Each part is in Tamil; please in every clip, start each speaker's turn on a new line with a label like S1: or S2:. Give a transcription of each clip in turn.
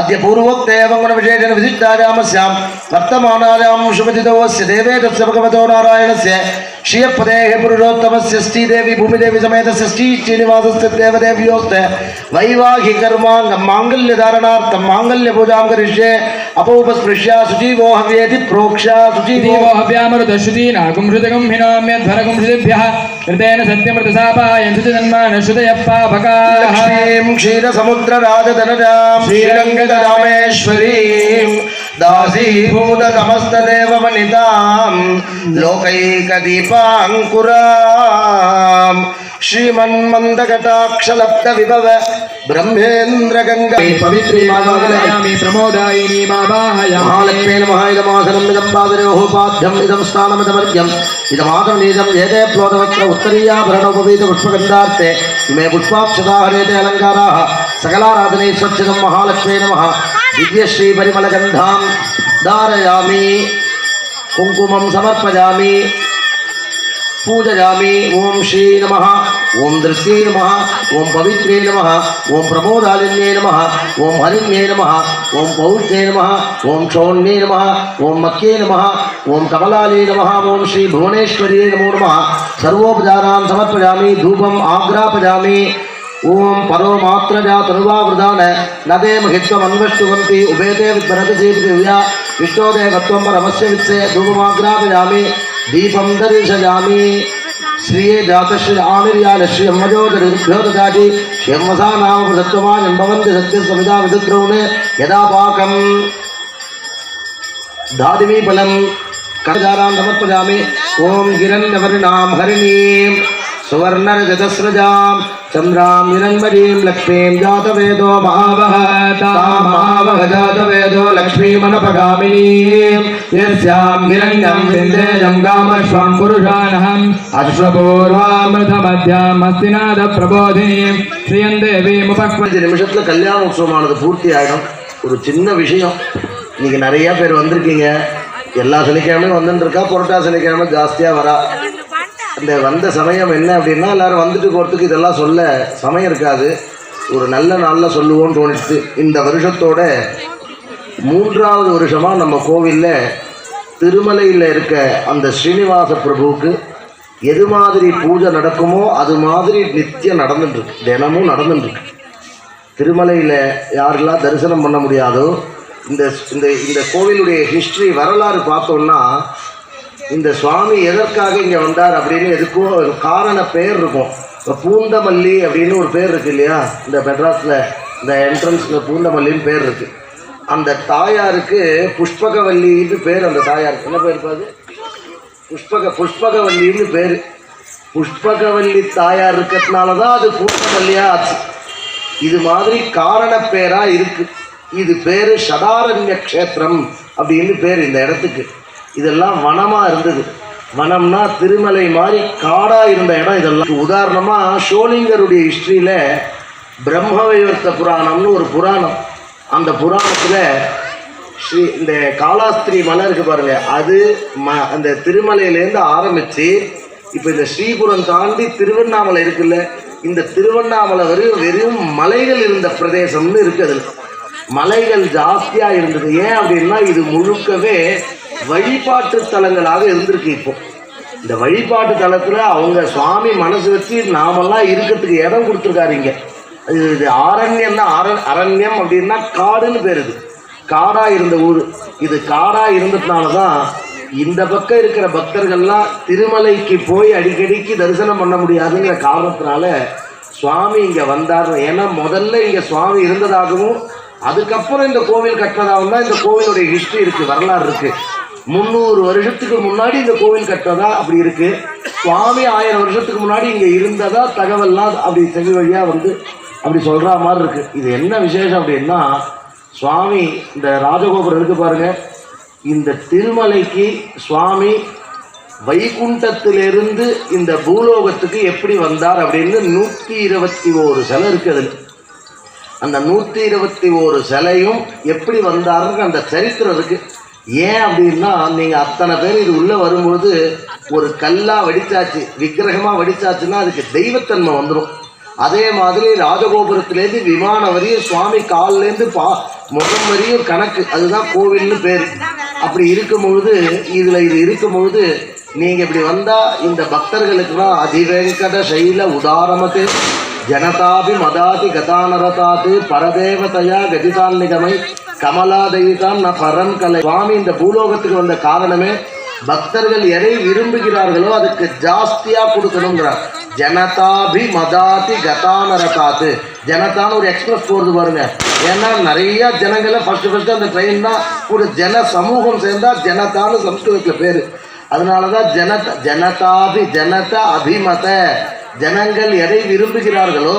S1: अद्य पूर्वोक्तेवं गुणविशेषेण विशिष्टायामस्यां वर्तमानायां शुभजितोऽस्य देवेतस्य भगवतो नारायणस्य श्रियपदेः पुरुषोत्तमस्य श्रीदेवी भूमिदेवी समेतस्य श्रीश्रीनिवासस्य देवदेव्योऽस्य वैवाहिकर्माङ्गं माङ्गल्यधारणार्थं माङ्गल्यपूजां करिष्ये अपोपस्पृश्य शुचीवो हव्येति प्रोक्षा शुचीवो
S2: देवो हव्यामृतश्रुतीना कुंसृतकं हिनाम्यध्वरकं श्रुतिभ्यः कृतेन सत्यमृतसापायन् सुचिदन्मान దాసీభూత సమస్తదేవమనితాం
S1: లోకైకదీపాంకురాం. శ్రీమన్మందకటాక్షలబ్ద విభవ బ్రహ్మేంద్ర గంగా పవిత్రీ మాదామి
S2: ప్రమోదాయిని మావాహయ మహాలక్ష్మీ
S1: నమః. ఇదమాసనం ఇదం పాదరోహోపాధ్యం ఇదం స్నానమిదమర్ఘ్యం ఇదమాదం నీజం ఏదే ప్లోదవత్ర ఉత్తరీయాభరణోపవీత పుష్పగంధార్థే ఇమే పుష్పాక్షతాహరేతే అలంకారాః. సకలారాధనే స్వచ్ఛదం మహాలక్ష్మీ నమః. नमः दिव्यश्रीपरिमलगन्धां धारयामि कुङ्कुमं समर्पयामि, पूजयामि। ॐ श्री नमः ॐ दृश्ये नमः ॐ पवित्रे नमः ॐ प्रमोदालिन्ये नमः ॐ हरिण्ये नमः ॐ पौष्णे नमः ॐ क्षौण्ये नमः ॐ मक्ये नमः ॐ कमलाले नमः ॐ श्री भुवनेश्वर्ये नमो नमः। सर्वोपचारान् समर्पयामि, धूपम् आग्रापयामि ओम परो मात्र जातनुवावृदान न ते महित्वमन्वष्टुवन्ति उभेते विद्वरति जीवितव्या विष्णोदेवत्वं परमस्य वित्से धूपमाग्रापयामि दीपं दर्शयामि। श्रिये जातश्री आनिर्यालश्रियम्मजो दरिद्भ्यो ददाति श्रियम्मसा नाम प्रदत्तमानं भवन्ति सत्यसमिता विदुद्रोणे, यदा पाकं धादिमीफलं करजानां समर्पयामि, ॐ गिरन्नवर्णां हरिणीं सुवर्णरजतस्रजां चन्द्रां हिरण्मरीं लक्ष्मीं जातवेदो महावः तां महावः जातवेदो लक्ष्मीमनपगामिनीं यस्यां हिरण्यं विन्देयं कामश्वं
S2: पुरुषानहम् अश्वपूर्वामृतमध्याम् हस्तिनाद प्रबोधिनीं श्रियं देवीमुपक्व
S1: பதினஞ்சு நிமிஷத்துல கல்யாண உற்சவமானது பூர்த்தி ஆகிடும் ஒரு சின்ன விஷயம் இன்னைக்கு நிறைய பேர் வந்திருக்கீங்க எல்லா சனிக்கிழமையும் வந்துட்டு இருக்கா புரட்டா சனிக்கிழமை ஜாஸ்தியாக வரா அந்த வந்த சமயம் என்ன அப்படின்னா எல்லோரும் வந்துட்டு போகிறதுக்கு இதெல்லாம் சொல்ல சமயம் இருக்காது. ஒரு நல்ல நாளில் சொல்லுவோம்னு தோணிச்சு. இந்த வருஷத்தோட மூன்றாவது வருஷமாக நம்ம கோவிலில் திருமலையில் இருக்க அந்த ஸ்ரீனிவாச பிரபுவுக்கு எது மாதிரி பூஜை நடக்குமோ அது மாதிரி நித்தியம் நடந்துட்டுருக்கு. தினமும் நடந்துட்டுருக்கு. திருமலையில் யாரெல்லாம் தரிசனம் பண்ண முடியாதோ இந்த இந்த இந்த கோவிலுடைய ஹிஸ்ட்ரி வரலாறு பார்த்தோம்னா இந்த சுவாமி எதற்காக இங்கே வந்தார் அப்படின்னு எதுக்கோ ஒரு காரண பேர் இருக்கும். இப்போ பூந்தமல்லி அப்படின்னு ஒரு பேர் இருக்குது இல்லையா? இந்த மெட்ராஸில் இந்த என்ட்ரன்ஸில் பூந்தமல்லின்னு பேர் இருக்குது அந்த தாயாருக்கு புஷ்பகவல்லின்னு பேர் அந்த தாயாருக்கு. என்ன பேர் இருப்பாது புஷ்பக புஷ்பகவல்லின்னு பேர். புஷ்பகவல்லி தாயார் இருக்கிறதுனால தான் அது பூந்தமல்லியாக ஆச்சு. இது மாதிரி காரண பேராக இருக்குது இது பேர் சதாரண்ய க்ஷேத்திரம் அப்படின்னு பேர் இந்த இடத்துக்கு. இதெல்லாம் வனமாக இருந்தது. வனம்னா திருமலை மாதிரி காடாக இருந்த இடம் இதெல்லாம். உதாரணமாக ஷோலிங்கருடைய ஹிஸ்ட்ரியில் பிரம்மவைவர்த்த புராணம்னு ஒரு புராணம். அந்த புராணத்தில் ஸ்ரீ இந்த காலாஸ்திரி மலை இருக்கு பாருங்க. அது ம அந்த திருமலையிலேருந்து ஆரம்பித்து இப்போ இந்த ஸ்ரீபுரம் தாண்டி திருவண்ணாமலை இருக்குல்ல இந்த திருவண்ணாமலை வரையும் வெறும் மலைகள் இருந்த பிரதேசம்னு இருக்குது மலைகள் ஜாஸ்தியாக இருந்தது. ஏன் அப்படின்னா இது முழுக்கவே வழிபாட்டு தலங்களாக இருந்திருக்கு இப்போ. இந்த வழிபாட்டு தலத்தில் அவங்க சுவாமி மனசு வச்சு நாமெல்லாம் இருக்கிறதுக்கு இடம் கொடுத்துருக்காரு இங்கே. இது இது ஆரண்யம்னா அரண் அரண்யம் அப்படின்னா காடுன்னு பேர் இது. காடாக இருந்த ஊர். இது காடாக இருந்ததுனால தான் இந்த பக்கம் இருக்கிற பக்தர்கள்லாம் திருமலைக்கு போய் அடிக்கடிக்கு தரிசனம் பண்ண முடியாதுங்கிற காரணத்தினால சுவாமி இங்கே வந்தார். ஏன்னா முதல்ல இங்கே சுவாமி இருந்ததாகவும் அதுக்கப்புறம் இந்த கோவில் கட்டினதாகவும் தான் இந்த கோவிலுடைய ஹிஸ்ட்ரி இருக்குது வரலாறு இருக்குது முந்நூறு வருஷத்துக்கு முன்னாடி இந்த கோவில் கட்டதா அப்படி இருக்கு. சுவாமி ஆயிரம் வருஷத்துக்கு முன்னாடி இங்க இருந்ததா தகவல்லாம் அப்படி செவி வழியா வந்து அப்படி சொல்ற மாதிரி இருக்கு. இது என்ன விசேஷம் அப்படின்னா சுவாமி இந்த ராஜகோபுரம் இருக்கு பாருங்க. இந்த திருமலைக்கு சுவாமி வைகுண்டத்திலிருந்து இந்த பூலோகத்துக்கு எப்படி வந்தார் அப்படின்னு நூற்றி இருபத்தி ஓரு சிலை இருக்குது அந்த நூற்றி இருபத்தி ஓரு சிலையும் எப்படி வந்தாருன்னு அந்த சரித்திரம் இருக்குது ஏன் அப்படின்னா நீங்கள் அத்தனை பேர் இது உள்ளே வரும்பொழுது ஒரு கல்லாக வடிச்சாச்சு விக்கிரகமாக வடிச்சாச்சுன்னா அதுக்கு தெய்வத்தன்மை வந்துடும் அதே மாதிரி ராஜகோபுரத்துலேருந்து விமானம் வரையும் சுவாமி கால்லேருந்து பா முகம் வரையும் கணக்கு. அதுதான் கோவில்னு பேர். அப்படி இருக்கும் பொழுது இதில் இது இருக்கும் பொழுது நீங்கள் இப்படி வந்தால் இந்த பக்தர்களுக்குலாம் அதிவெங்கட சைல உதாரணத்து ஜனதாபி மதாதி கதானரதாது பரதேவதையா கமலாதேவி தான் நான் பரம் கலை சுவாமி இந்த பூலோகத்துக்கு வந்த காரணமே பக்தர்கள் எதை விரும்புகிறார்களோ அதுக்கு ஜாஸ்தியா கொடுக்கணுங்கிறார் ஜனதாபி மதாதி கதானரதாத்து. ஜனதான்னு ஒரு எக்ஸ்பிரஸ் போகிறது பாருங்க. ஏன்னா நிறைய ஜனங்களை ஃபர்ஸ்ட் ஃபர்ஸ்ட் அந்த ட்ரெயின் தான் ஒரு ஜன சமூகம் சேர்ந்தா ஜனதான்னு சம்ஸ்கிருதத்தில் பேர். அதனால தான் ஜனத ஜனதாபி ஜனத அபிமத. ஜனங்கள் எதை விரும்புகிறார்களோ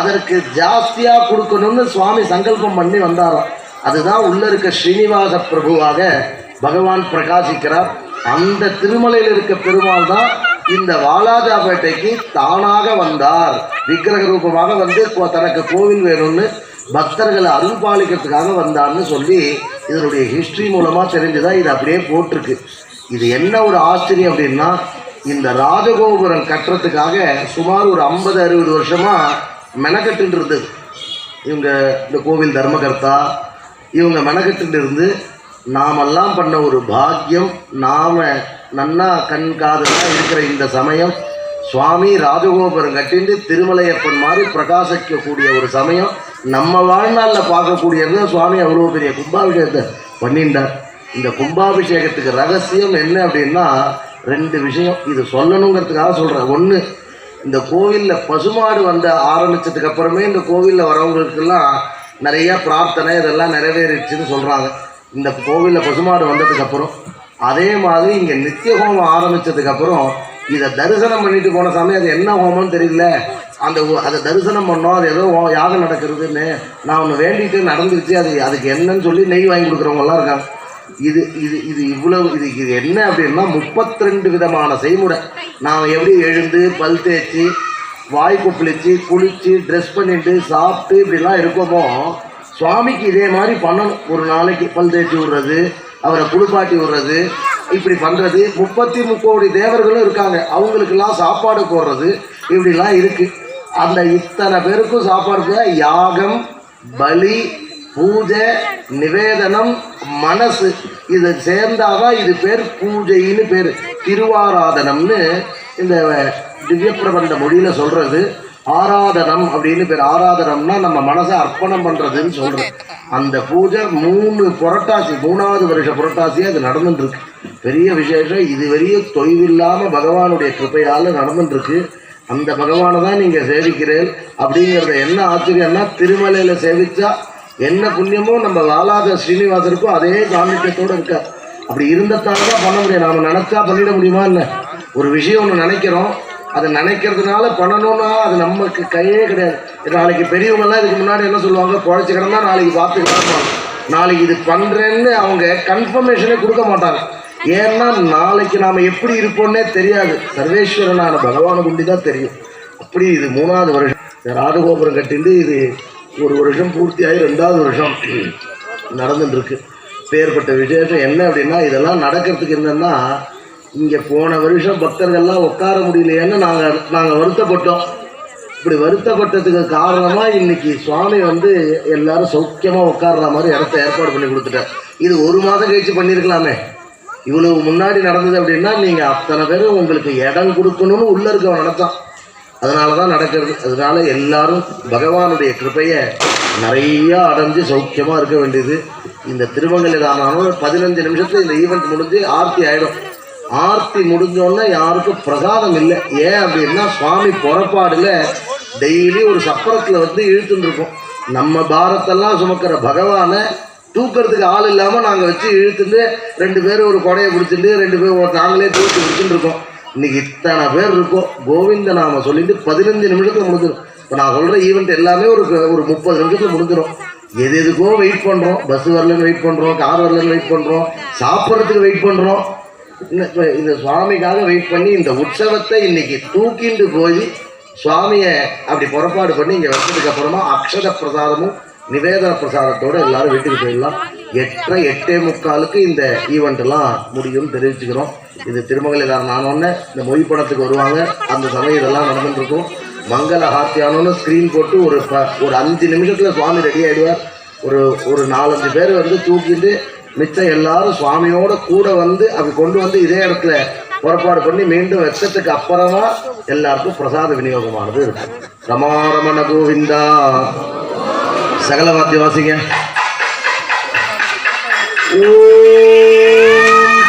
S1: அதற்கு ஜாஸ்தியாக கொடுக்கணும்னு சுவாமி சங்கல்பம் பண்ணி வந்தாராம். அதுதான் உள்ள இருக்க ஸ்ரீனிவாச பிரபுவாக பகவான் பிரகாசிக்கிறார். அந்த திருமலையில் இருக்க பெருமாள் தான் இந்த வாலாஜாபேட்டைக்கு தானாக வந்தார். விக்கிரக ரூபமாக வந்து கோ- தனக்கு கோவில் வேணும்னு பக்தர்களை அருள் பாலிக்கிறதுக்காக வந்தார்னு சொல்லி இதனுடைய ஹிஸ்ட்ரி மூலமாக தெரிஞ்சுதான் இது அப்படியே போட்டிருக்கு. இது என்ன ஒரு ஆச்சரியம் அப்படின்னா இந்த ராஜகோபுரம் கட்டுறதுக்காக சுமார் ஒரு ஐம்பது அறுபது வருஷமாக மெனக்கட்டுன்னு இருந்தது. இவங்க இந்த கோவில் தர்மகர்த்தா இவங்க மெனக்கட்டுன்னு இருந்து நாமெல்லாம் பண்ண ஒரு பாக்கியம் நாம் நன்னா கண் காதலாக இருக்கிற இந்த சமயம் சுவாமி ராஜகோபுரம் கட்டிட்டு திருமலையப்பன் மாதிரி பிரகாசிக்கக்கூடிய ஒரு சமயம் நம்ம வாழ்நாளில் பார்க்கக்கூடியது சுவாமி அவ்வளோ பெரிய கும்பாபிஷேகத்தை பண்ணிட்டார் இந்த கும்பாபிஷேகத்துக்கு ரகசியம் என்ன அப்படின்னா ரெண்டு விஷயம். இது சொல்லணுங்கிறதுக்காக சொல்கிறேன் ஒன்று இந்த கோவிலில் பசுமாடு வந்த ஆரம்பிச்சதுக்கு அப்புறமே இந்த கோவிலில் வரவங்களுக்கெல்லாம் நிறைய பிரார்த்தனை இதெல்லாம் நிறைவேறிடுச்சுன்னு சொல்கிறாங்க இந்த கோவிலில் பசுமாடு வந்ததுக்கப்புறம் அதே மாதிரி இங்கே நித்திய ஹோமம் ஆரம்பித்ததுக்கப்புறம் இதை தரிசனம் பண்ணிட்டு போன சமயம் அது என்ன ஹோமம்னு தெரியல. அந்த அதை தரிசனம் பண்ணோம் அது ஏதோ யாகம் நடக்கிறதுன்னு. நான் ஒன்று வேண்டிட்டு நடந்துருச்சு அது அதுக்கு என்னன்னு சொல்லி நெய் வாங்கி கொடுக்குறவங்கலாம் இருக்காங்க. இது இது இது இவ்வளவு இது இது என்ன அப்படின்னா முப்பத்தி ரெண்டு விதமான செய்முறை. நாம் எப்படி எழுந்து பல் தேய்ச்சி வாய் கொப்பளிச்சு குளித்து ட்ரெஸ் பண்ணிட்டு சாப்பிட்டு இப்படிலாம் இருக்கோமோ சுவாமிக்கு இதே மாதிரி பண்ணணும். ஒரு நாளைக்கு பல் தேய்ச்சி விடுறது அவரை குளிப்பாட்டி விடுறது இப்படி பண்ணுறது முப்பத்தி முக்கோடி தேவர்களும் இருக்காங்க. அவங்களுக்கெல்லாம் சாப்பாடு போடுறது இப்படிலாம் இருக்குது அந்த இத்தனை பேருக்கும் சாப்பாடு யாகம் பலி பூஜை நிவேதனம் மனசு. இது சேர்ந்தாதான் இது பேர் பூஜைன்னு பேர். திருவாராதனம்னு இந்த திவ்ய பிரபந்த மொழியில சொல்றது ஆராதனம் அப்படின்னு பேர். ஆராதனம்னா நம்ம மனசை அர்ப்பணம் பண்றதுன்னு சொல்றது. அந்த பூஜை மூணு புரட்டாசி மூணாவது வருஷ புரட்டாசி அது நடந்துட்டு இருக்கு பெரிய விசேஷம். இது தொய்வில்லாமல் தொய்வில்லாம பகவானுடைய கிருபையால நடந்துட்டு இருக்கு அந்த பகவானை தான் நீங்க சேவிக்கிறேன் அப்படிங்கிறத என்ன ஆச்சரியம்னா திருமலையில சேவிச்சா என்ன புண்ணியமோ நம்ம வாலாத ஸ்ரீனிவாசருக்கும் அதே காமிக்கத்தோட இருக்கா அப்படி இருந்ததால தான் பண்ண முடியும். நாம நினைச்சா பண்ணிட முடியுமா என்ன? ஒரு விஷயம் ஒன்று நினைக்கிறோம். அதை நினைக்கிறதுனால பண்ணணும்னா அது நமக்கு கையே கிடையாது. நாளைக்கு பெரியவங்கெல்லாம் இதுக்கு முன்னாடி என்ன சொல்லுவாங்க? குழைச்சி கிடந்தா நாளைக்கு பார்த்துக்கலாம் நாளைக்கு இது பண்ணுறேன்னு அவங்க கன்ஃபர்மேஷனே கொடுக்க மாட்டாங்க. ஏன்னா நாளைக்கு நாம் எப்படி இருப்போம்னே தெரியாது. சர்வேஸ்வரனான பகவானை குண்டி தான் தெரியும். அப்படி இது மூணாவது வருஷம். ராஜகோபுரம் கட்டிட்டு இது ஒரு வருஷம் பூர்த்தியாகி ரெண்டாவது வருஷம் நடந்துட்டுருக்கு பேர்பட்ட விசேஷம் என்ன அப்படின்னா இதெல்லாம் நடக்கிறதுக்கு என்னென்னா இங்கே போன வருஷம் பக்தர்கள்லாம் உட்கார முடியலையேன்னு நாங்கள் நாங்கள் வருத்தப்பட்டோம். இப்படி வருத்தப்பட்டதுக்கு காரணமாக இன்னைக்கு சுவாமி வந்து எல்லாரும் சௌக்கியமாக உட்கார்ற மாதிரி இடத்த ஏற்பாடு பண்ணி கொடுத்துட்டார். இது ஒரு மாதம் கழிச்சு பண்ணியிருக்கலாமே இவ்வளவு முன்னாடி நடந்தது அப்படின்னா நீங்கள் அத்தனை பேரும் உங்களுக்கு இடம் கொடுக்கணும்னு உள்ள இருக்க நினைச்சான் அதனால தான் நடக்கிறது. அதனால எல்லாரும் பகவானுடைய கிருப்பையை நிறையா அடைஞ்சு சௌக்கியமாக இருக்க வேண்டியது. இந்த திருமங்கலிதானாலும் பதினஞ்சு நிமிஷத்தில் இந்த ஈவெண்ட் முடிஞ்சு ஆர்த்தி ஆயிடும். ஆர்த்தி முடிஞ்சோடனே யாருக்கும் பிரசாதம் இல்லை. ஏன் அப்படின்னா சுவாமி புறப்பாடுல டெய்லி ஒரு சப்பரத்தில் வந்து இழுத்துட்டு இருக்கோம் நம்ம பாரத்தெல்லாம் சுமக்கிற பகவானை தூக்கிறதுக்கு ஆள் இல்லாமல் நாங்கள் வச்சு இழுத்துட்டு ரெண்டு பேரும் ஒரு கொடையை பிடிச்சிட்டு ரெண்டு பேரும் ஒரு நாங்களே தூக்கி பிடிச்சிட்டு இருக்கோம் இன்னைக்கு இத்தனை பேர் இருக்கோம். கோவிந்த நாம சொல்லிட்டு பதினஞ்சு நிமிஷத்தில் முடிஞ்சிடும். இப்போ நான் சொல்கிற ஈவெண்ட் எல்லாமே ஒரு ஒரு முப்பது நிமிஷத்தில் முடிஞ்சிடும். எது எதுக்கோ வெயிட் பண்ணுறோம் பஸ் வரலன்னு வெயிட் பண்ணுறோம் கார் வரலன்னு வெயிட் பண்ணுறோம் சாப்பிட்றதுக்கு வெயிட் பண்ணுறோம் இந்த சுவாமிக்காக வெயிட் பண்ணி இந்த உற்சவத்தை இன்னைக்கு தூக்கிண்டு போய் சுவாமியை அப்படி புறப்பாடு பண்ணி இங்கே வச்சதுக்கு அப்புறமா அக்ஷத பிரசாதமும் நிவேதன பிரசாதத்தோட எல்லாரும் வீட்டுக்கு போயிடலாம். எட்டரை எட்டே முக்காலுக்கு இந்த ஈவெண்ட்டெல்லாம் முடியும்னு தெரிவிச்சுக்கிறோம். இது திருமகளிதாரன் ஆனோடனே இந்த மொய் படத்துக்கு வருவாங்க. அந்த சமயம் இதெல்லாம் நடந்துட்டுருக்கும். மங்கள ஹாத்தியானோன்னு ஸ்க்ரீன் போட்டு ஒரு ஒரு அஞ்சு நிமிஷத்தில் சுவாமி ரெடி ஆகிடுவார் ஒரு ஒரு நாலஞ்சு பேர் வந்து தூக்கிட்டு மிச்சம் எல்லாரும் சுவாமியோட கூட வந்து அப்படி கொண்டு வந்து இதே இடத்துல புறப்பாடு பண்ணி மீண்டும் வெச்சத்துக்கு அப்புறமா எல்லாருக்கும் பிரசாத விநியோகமானது இருக்கும் ரமாரமண கோவிந்தா. சகல வாத்திய வாசிங்க ஓம்